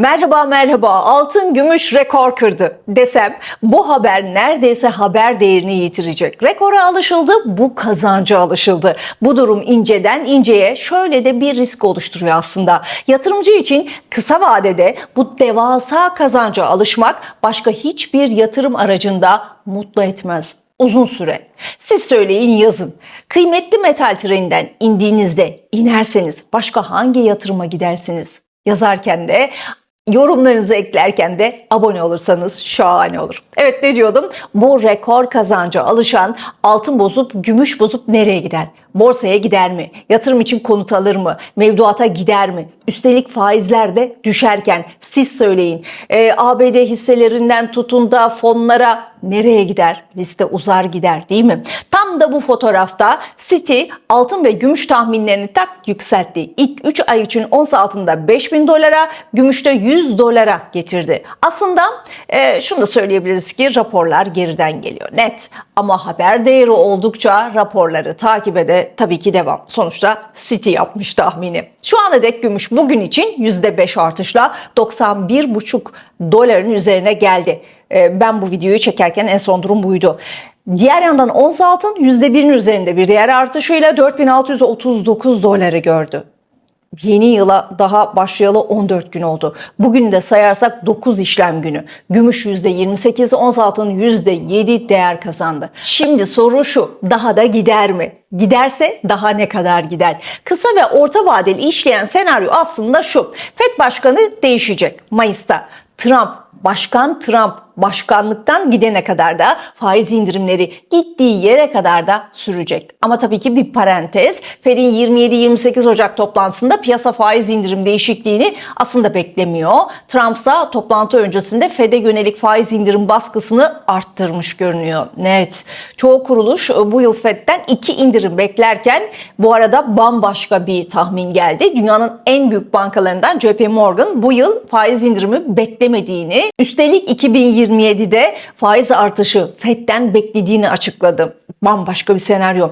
Merhaba merhaba altın gümüş rekor kırdı desem bu haber neredeyse haber değerini yitirecek. Rekora alışıldı bu kazanca alışıldı. Bu durum inceden inceye şöyle de bir risk oluşturuyor aslında. Yatırımcı için kısa vadede bu devasa kazanca alışmak başka hiçbir yatırım aracında mutlu etmez uzun süre. Siz söyleyin yazın. Kıymetli metal treninden indiğinizde inerseniz başka hangi yatırıma gidersiniz? Yazarken de yorumlarınızı eklerken de abone olursanız şahane olur. Evet ne diyordum? Bu rekor kazanca alışan altın bozup gümüş bozup nereye gider? Borsaya gider mi? Yatırım için konut alır mı? Mevduata gider mi? Üstelik faizler de düşerken siz söyleyin. Ee, ABD hisselerinden tutun da fonlara nereye gider? Liste uzar gider değil mi? Tam da bu fotoğrafta City altın ve gümüş tahminlerini tak yükseltti. İlk 3 ay için ons altında 5000 dolara, gümüşte 100 dolara getirdi. Aslında e, şunu da söyleyebiliriz ki raporlar geriden geliyor net. Ama haber değeri oldukça raporları takip tabii ki devam. Sonuçta City yapmış tahmini. Şu ana dek gümüş bugün için %5 artışla 91,5 doların üzerine geldi. E, ben bu videoyu çekerken en son durum buydu. Diğer yandan ons altın %1'in üzerinde bir diğer artışıyla 4639 doları gördü. Yeni yıla daha başlayalı 14 gün oldu. Bugün de sayarsak 9 işlem günü. Gümüş %28, ons altın %7 değer kazandı. Şimdi soru şu, daha da gider mi? Giderse daha ne kadar gider? Kısa ve orta vadeli işleyen senaryo aslında şu. FED Başkanı değişecek Mayıs'ta. Trump, Başkan Trump başkanlıktan gidene kadar da faiz indirimleri gittiği yere kadar da sürecek. Ama tabii ki bir parantez. Fed'in 27-28 Ocak toplantısında piyasa faiz indirim değişikliğini aslında beklemiyor. Trump ise toplantı öncesinde Fed'e yönelik faiz indirim baskısını arttırmış görünüyor. Net. Çoğu kuruluş bu yıl Fed'den iki indirim beklerken bu arada bambaşka bir tahmin geldi. Dünyanın en büyük bankalarından JP Morgan bu yıl faiz indirimi beklemediğini, üstelik 2020 2027'de faiz artışı FED'den beklediğini açıkladı. Bambaşka bir senaryo.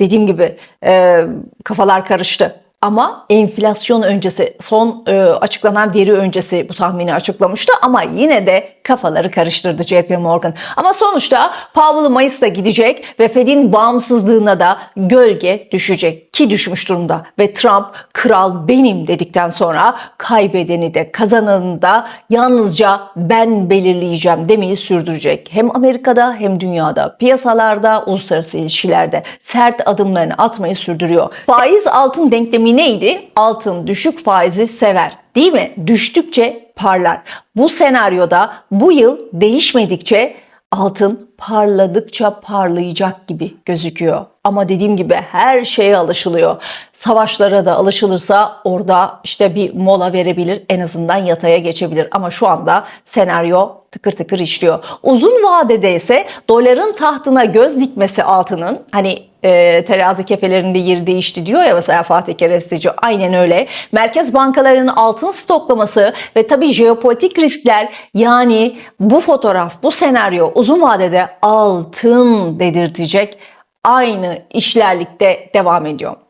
Dediğim gibi e, kafalar karıştı. Ama enflasyon öncesi, son e, açıklanan veri öncesi bu tahmini açıklamıştı ama yine de kafaları karıştırdı JP Morgan. Ama sonuçta Powell Mayıs'ta gidecek ve Fed'in bağımsızlığına da gölge düşecek ki düşmüş durumda. Ve Trump kral benim dedikten sonra kaybedeni de kazananı da yalnızca ben belirleyeceğim demeyi sürdürecek. Hem Amerika'da hem dünyada, piyasalarda, uluslararası ilişkilerde sert adımlarını atmayı sürdürüyor. Faiz altın denklemi neydi? Altın düşük faizi sever. Değil mi? Düştükçe parlar. Bu senaryoda bu yıl değişmedikçe altın parladıkça parlayacak gibi gözüküyor. Ama dediğim gibi her şeye alışılıyor. Savaşlara da alışılırsa orada işte bir mola verebilir, en azından yataya geçebilir. Ama şu anda senaryo tıkır tıkır işliyor. Uzun vadede ise doların tahtına göz dikmesi altının hani e, terazi kefelerinde yeri değişti diyor ya mesela Fatih Keresteci aynen öyle. Merkez bankalarının altın stoklaması ve tabii jeopolitik riskler yani bu fotoğraf bu senaryo uzun vadede altın dedirtecek aynı işlerlikte devam ediyor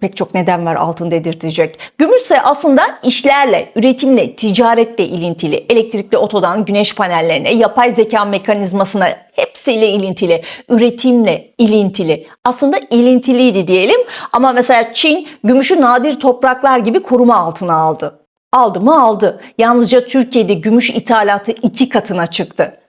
pek çok neden var altın dedirtecek. Gümüşse aslında işlerle, üretimle, ticaretle ilintili. Elektrikli otodan güneş panellerine, yapay zeka mekanizmasına hepsiyle ilintili. Üretimle ilintili. Aslında ilintiliydi diyelim ama mesela Çin gümüşü nadir topraklar gibi koruma altına aldı. Aldı mı aldı. Yalnızca Türkiye'de gümüş ithalatı iki katına çıktı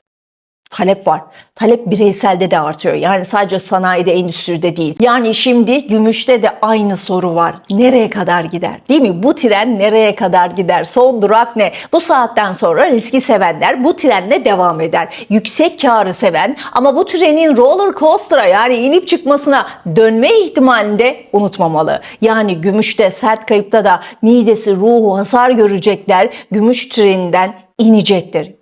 talep var. Talep bireyselde de artıyor. Yani sadece sanayide, endüstride değil. Yani şimdi gümüşte de aynı soru var. Nereye kadar gider? Değil mi? Bu tren nereye kadar gider? Son durak ne? Bu saatten sonra riski sevenler bu trenle devam eder. Yüksek karı seven ama bu trenin roller coaster'a yani inip çıkmasına dönme ihtimalini de unutmamalı. Yani gümüşte sert kayıpta da midesi, ruhu hasar görecekler. Gümüş treninden inecektir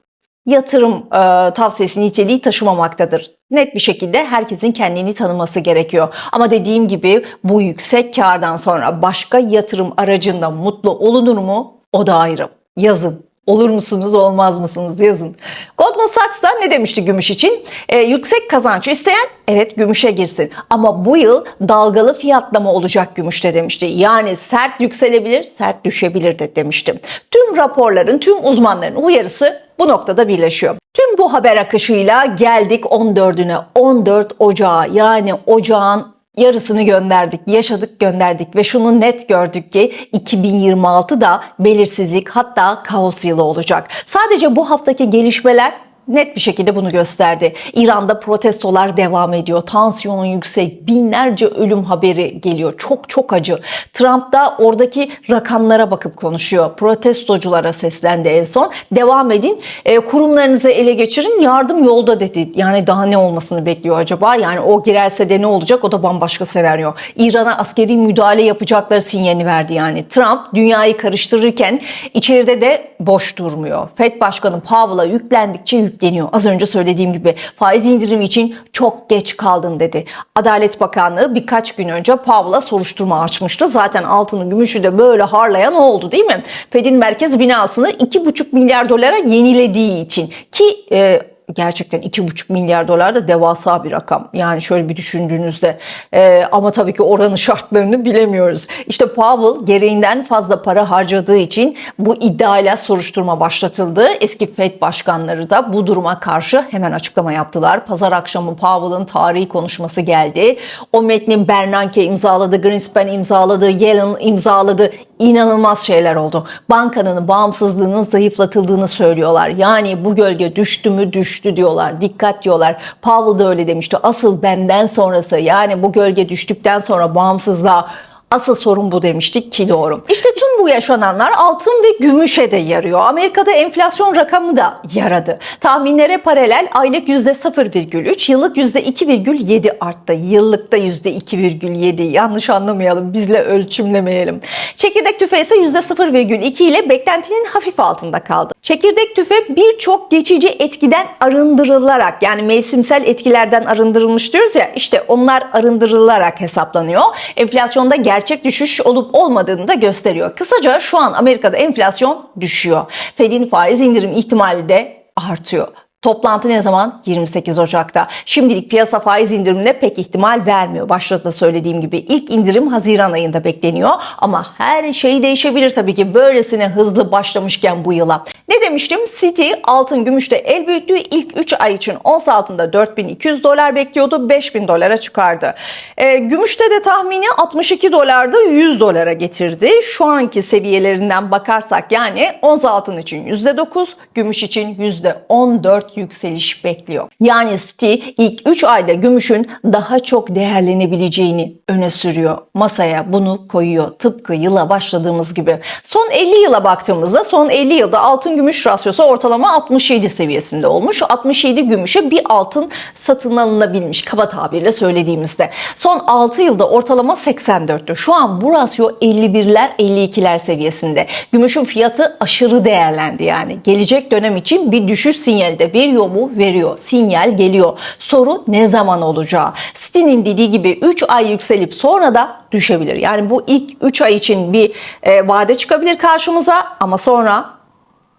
yatırım e, tavsiyesi niteliği taşımamaktadır. Net bir şekilde herkesin kendini tanıması gerekiyor. Ama dediğim gibi bu yüksek kardan sonra başka yatırım aracında mutlu olunur mu? O da ayrı. Yazın Olur musunuz, olmaz mısınız yazın. Goldman Sachs da ne demişti gümüş için? Ee, yüksek kazanç isteyen evet gümüşe girsin. Ama bu yıl dalgalı fiyatlama olacak gümüşte demişti. Yani sert yükselebilir, sert düşebilir de demiştim. Tüm raporların, tüm uzmanların uyarısı bu noktada birleşiyor. Tüm bu haber akışıyla geldik 14'üne. 14 Ocağı yani ocağın yarısını gönderdik, yaşadık gönderdik ve şunu net gördük ki 2026'da belirsizlik hatta kaos yılı olacak. Sadece bu haftaki gelişmeler net bir şekilde bunu gösterdi. İran'da protestolar devam ediyor. Tansiyonun yüksek. Binlerce ölüm haberi geliyor. Çok çok acı. Trump da oradaki rakamlara bakıp konuşuyor. Protestoculara seslendi en son. Devam edin. E, kurumlarınızı ele geçirin. Yardım yolda dedi. Yani daha ne olmasını bekliyor acaba? Yani o girerse de ne olacak? O da bambaşka senaryo. İran'a askeri müdahale yapacakları sinyalini verdi yani. Trump dünyayı karıştırırken içeride de boş durmuyor. Fed Başkanı Powell'a yüklendikçe yükleniyor. Az önce söylediğim gibi faiz indirimi için çok geç kaldın dedi. Adalet Bakanlığı birkaç gün önce Powell'a soruşturma açmıştı. Zaten altını gümüşü de böyle harlayan oldu değil mi? Fed'in merkez binasını 2,5 milyar dolara yenilediği için ki e, gerçekten 2,5 milyar dolar da devasa bir rakam. Yani şöyle bir düşündüğünüzde e, ama tabii ki oranın şartlarını bilemiyoruz. İşte Powell gereğinden fazla para harcadığı için bu iddiayla soruşturma başlatıldı. Eski Fed başkanları da bu duruma karşı hemen açıklama yaptılar. Pazar akşamı Powell'ın tarihi konuşması geldi. O metnin Bernanke imzaladı, Greenspan imzaladı, Yellen imzaladı. İnanılmaz şeyler oldu. Bankanın bağımsızlığının zayıflatıldığını söylüyorlar. Yani bu gölge düştü mü düştü diyorlar. Dikkat diyorlar. Powell da öyle demişti. Asıl benden sonrası yani bu gölge düştükten sonra bağımsızlığa Asıl sorun bu demiştik ki doğru. İşte tüm bu yaşananlar altın ve gümüşe de yarıyor. Amerika'da enflasyon rakamı da yaradı. Tahminlere paralel aylık %0,3, yıllık %2,7 arttı. Yıllıkta %2,7 yanlış anlamayalım, bizle ölçümlemeyelim. Çekirdek tüfe ise %0,2 ile beklentinin hafif altında kaldı. Çekirdek tüfe birçok geçici etkiden arındırılarak yani mevsimsel etkilerden arındırılmış diyoruz ya işte onlar arındırılarak hesaplanıyor. Enflasyonda gerçek düşüş olup olmadığını da gösteriyor. Kısaca şu an Amerika'da enflasyon düşüyor. Fed'in faiz indirim ihtimali de artıyor. Toplantı ne zaman? 28 Ocak'ta. Şimdilik piyasa faiz indirimine pek ihtimal vermiyor. Başta da söylediğim gibi ilk indirim Haziran ayında bekleniyor. Ama her şey değişebilir tabii ki böylesine hızlı başlamışken bu yıla. Ne demiştim? City altın gümüşte el büyüttüğü ilk 3 ay için ons altında 4200 dolar bekliyordu. 5000 dolara çıkardı. E, gümüşte de tahmini 62 dolarda 100 dolara getirdi. Şu anki seviyelerinden bakarsak yani ons altın için %9, gümüş için %14 yükseliş bekliyor. Yani City ilk 3 ayda gümüşün daha çok değerlenebileceğini öne sürüyor. Masaya bunu koyuyor. Tıpkı yıla başladığımız gibi. Son 50 yıla baktığımızda son 50 yılda altın gümüş rasyosu ortalama 67 seviyesinde olmuş. 67 gümüşe bir altın satın alınabilmiş kaba tabirle söylediğimizde. Son 6 yılda ortalama 84'tü. Şu an bu rasyo 51'ler 52'ler seviyesinde. Gümüşün fiyatı aşırı değerlendi yani. Gelecek dönem için bir düşüş sinyali de veriyor mu? Veriyor. Sinyal geliyor. Soru ne zaman olacağı. City'nin dediği gibi 3 ay yükselip sonra da düşebilir. Yani bu ilk 3 ay için bir e, vade çıkabilir karşımıza ama sonra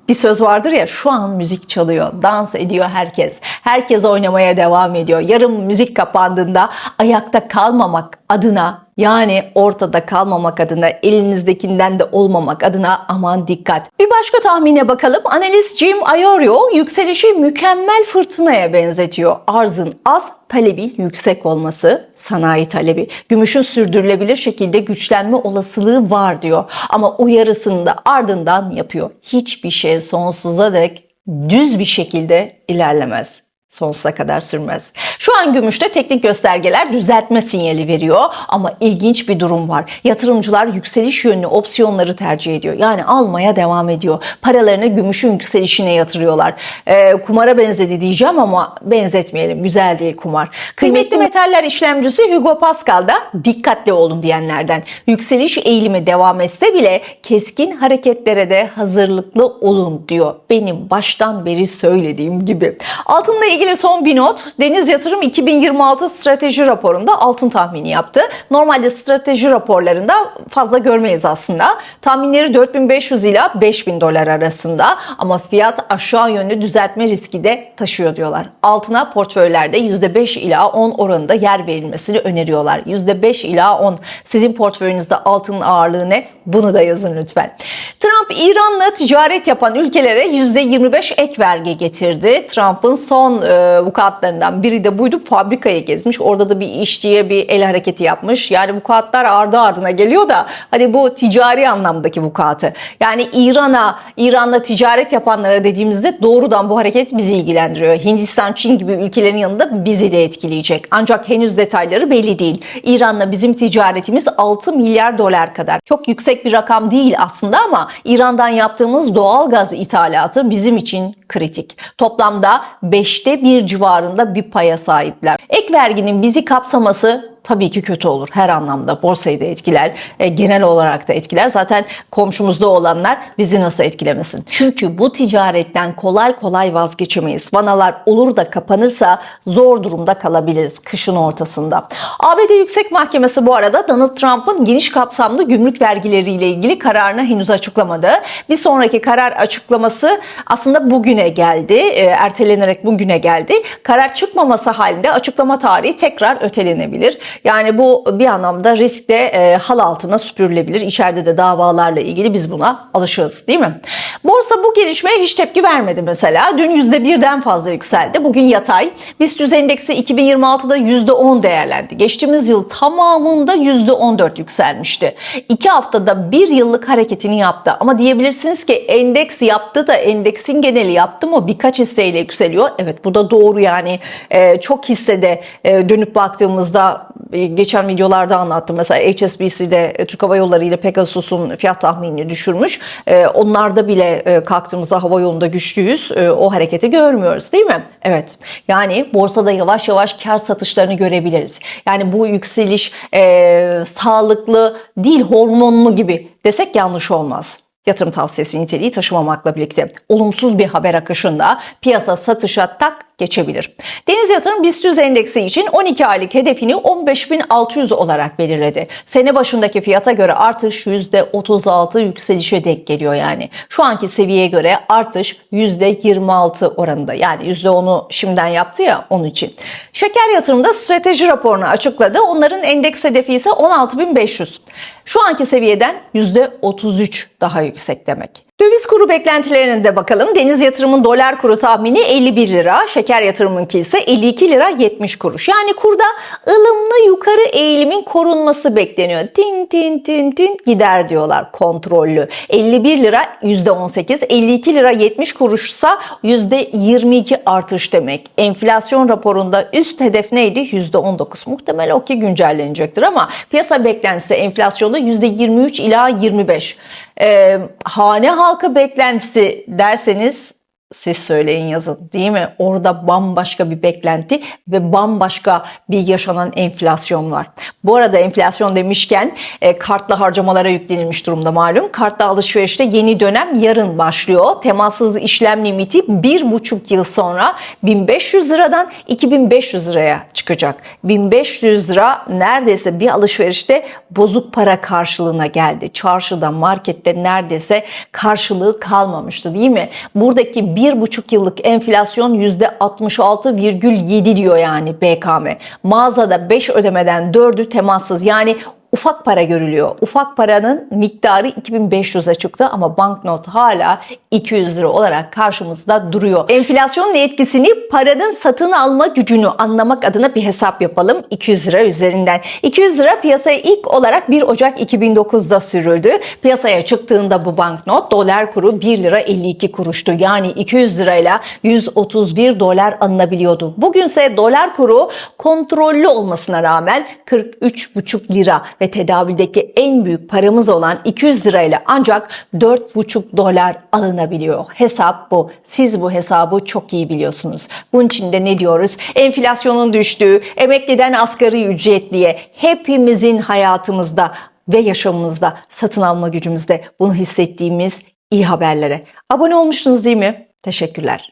bir söz vardır ya şu an müzik çalıyor, dans ediyor herkes. Herkes oynamaya devam ediyor. Yarın müzik kapandığında ayakta kalmamak adına yani ortada kalmamak adına elinizdekinden de olmamak adına aman dikkat. Bir başka tahmine bakalım. Analist Jim Iorio yükselişi mükemmel fırtınaya benzetiyor. Arzın az, talebin yüksek olması, sanayi talebi. Gümüşün sürdürülebilir şekilde güçlenme olasılığı var diyor. Ama uyarısını da ardından yapıyor. Hiçbir şey sonsuza dek düz bir şekilde ilerlemez sonsuza kadar sürmez. Şu an gümüşte teknik göstergeler düzeltme sinyali veriyor ama ilginç bir durum var. Yatırımcılar yükseliş yönlü opsiyonları tercih ediyor. Yani almaya devam ediyor. Paralarını gümüşün yükselişine yatırıyorlar. Ee, kumara benzedi diyeceğim ama benzetmeyelim. Güzel değil kumar. Kıymetli metaller işlemcisi Hugo Pascal da dikkatli olun diyenlerden. Yükseliş eğilimi devam etse bile keskin hareketlere de hazırlıklı olun diyor. Benim baştan beri söylediğim gibi. Altınla ilgili ilgili son bir not. Deniz Yatırım 2026 strateji raporunda altın tahmini yaptı. Normalde strateji raporlarında fazla görmeyiz aslında. Tahminleri 4500 ila 5000 dolar arasında ama fiyat aşağı yönlü düzeltme riski de taşıyor diyorlar. Altına portföylerde %5 ila 10 oranında yer verilmesini öneriyorlar. %5 ila 10. Sizin portföyünüzde altının ağırlığı ne? Bunu da yazın lütfen. Trump İran'la ticaret yapan ülkelere %25 ek vergi getirdi. Trump'ın son e, vukuatlarından biri de buydu. Fabrikaya gezmiş. Orada da bir işçiye bir el hareketi yapmış. Yani vukuatlar ardı ardına geliyor da hani bu ticari anlamdaki vukuatı. Yani İran'a, İran'la ticaret yapanlara dediğimizde doğrudan bu hareket bizi ilgilendiriyor. Hindistan, Çin gibi ülkelerin yanında bizi de etkileyecek. Ancak henüz detayları belli değil. İran'la bizim ticaretimiz 6 milyar dolar kadar. Çok yüksek bir rakam değil aslında ama İran'dan yaptığımız doğal gaz ithalatı bizim için kritik. Toplamda 5'te bir civarında bir paya sahipler. Ek verginin bizi kapsaması tabii ki kötü olur her anlamda. Borsayı da etkiler, e, genel olarak da etkiler. Zaten komşumuzda olanlar bizi nasıl etkilemesin? Çünkü bu ticaretten kolay kolay vazgeçemeyiz. Vanalar olur da kapanırsa zor durumda kalabiliriz kışın ortasında. ABD Yüksek Mahkemesi bu arada Donald Trump'ın geniş kapsamlı gümrük vergileriyle ilgili kararını henüz açıklamadı. Bir sonraki karar açıklaması aslında bugüne geldi. E, ertelenerek bugüne geldi. Karar çıkmaması halinde açıklama tarihi tekrar ötelenebilir. Yani bu bir anlamda risk de e, hal altına süpürülebilir. İçeride de davalarla ilgili biz buna alışığız değil mi? Borsa bu gelişmeye hiç tepki vermedi mesela. Dün %1'den fazla yükseldi. Bugün yatay. BIST 100 endeksi 2026'da %10 değerlendi. Geçtiğimiz yıl tamamında %14 yükselmişti. İki haftada bir yıllık hareketini yaptı. Ama diyebilirsiniz ki endeks yaptı da endeksin geneli yaptı mı birkaç hisseyle yükseliyor. Evet bu da doğru yani e, çok hissede e, dönüp baktığımızda geçen videolarda anlattım. Mesela HSBC'de e, Türk Hava Yolları ile Pegasus'un fiyat tahminini düşürmüş. E, onlarda bile e, kalktığımızda hava yolunda güçlüyüz. E, o hareketi görmüyoruz değil mi? Evet. Yani borsada yavaş yavaş kar satışlarını görebiliriz. Yani bu yükseliş e, sağlıklı değil hormonlu gibi desek yanlış olmaz yatırım tavsiyesi niteliği taşımamakla birlikte olumsuz bir haber akışında piyasa satışa tak geçebilir. Deniz Yatırım BIST 100 endeksi için 12 aylık hedefini 15.600 olarak belirledi. Sene başındaki fiyata göre artış %36 yükselişe denk geliyor yani. Şu anki seviyeye göre artış %26 oranında. Yani %10'u şimdiden yaptı ya onun için. Şeker Yatırım'da strateji raporunu açıkladı. Onların endeks hedefi ise 16.500. Şu anki seviyeden %33 daha yüksek demek. Döviz kuru beklentilerine de bakalım. Deniz yatırımın dolar kuru tahmini 51 lira, şeker yatırımınki ise 52 lira 70 kuruş. Yani kurda ılımlı yukarı eğilimin korunması bekleniyor. Tin tin tin tin gider diyorlar kontrollü. 51 lira %18, 52 lira 70 kuruşsa %22 artış demek. Enflasyon raporunda üst hedef neydi? %19. Muhtemelen o ki güncellenecektir ama piyasa beklentisi enflasyonda %23 ila 25. Ee, hane halkı beklentisi derseniz siz söyleyin yazın değil mi? Orada bambaşka bir beklenti ve bambaşka bir yaşanan enflasyon var. Bu arada enflasyon demişken e, kartla harcamalara yüklenilmiş durumda malum. Kartla alışverişte yeni dönem yarın başlıyor. Temassız işlem limiti bir buçuk yıl sonra 1500 liradan 2500 liraya çıkacak. 1500 lira neredeyse bir alışverişte bozuk para karşılığına geldi. Çarşıda, markette neredeyse karşılığı kalmamıştı değil mi? Buradaki bir buçuk yıllık enflasyon yüzde 66,7 diyor yani BKM. Mağazada 5 ödemeden 4'ü temassız yani ufak para görülüyor. Ufak paranın miktarı 2500'e çıktı ama banknot hala 200 lira olarak karşımızda duruyor. Enflasyonun etkisini paranın satın alma gücünü anlamak adına bir hesap yapalım 200 lira üzerinden. 200 lira piyasaya ilk olarak 1 Ocak 2009'da sürüldü. Piyasaya çıktığında bu banknot dolar kuru 1 lira 52 kuruştu. Yani 200 lirayla 131 dolar alınabiliyordu. Bugünse dolar kuru kontrollü olmasına rağmen 43,5 lira ve tedavüldeki en büyük paramız olan 200 lirayla ancak 4,5 dolar alınabiliyor. Hesap bu. Siz bu hesabı çok iyi biliyorsunuz. Bunun için de ne diyoruz? Enflasyonun düştüğü, emekliden asgari ücretliye hepimizin hayatımızda ve yaşamımızda satın alma gücümüzde bunu hissettiğimiz iyi haberlere. Abone olmuşsunuz değil mi? Teşekkürler.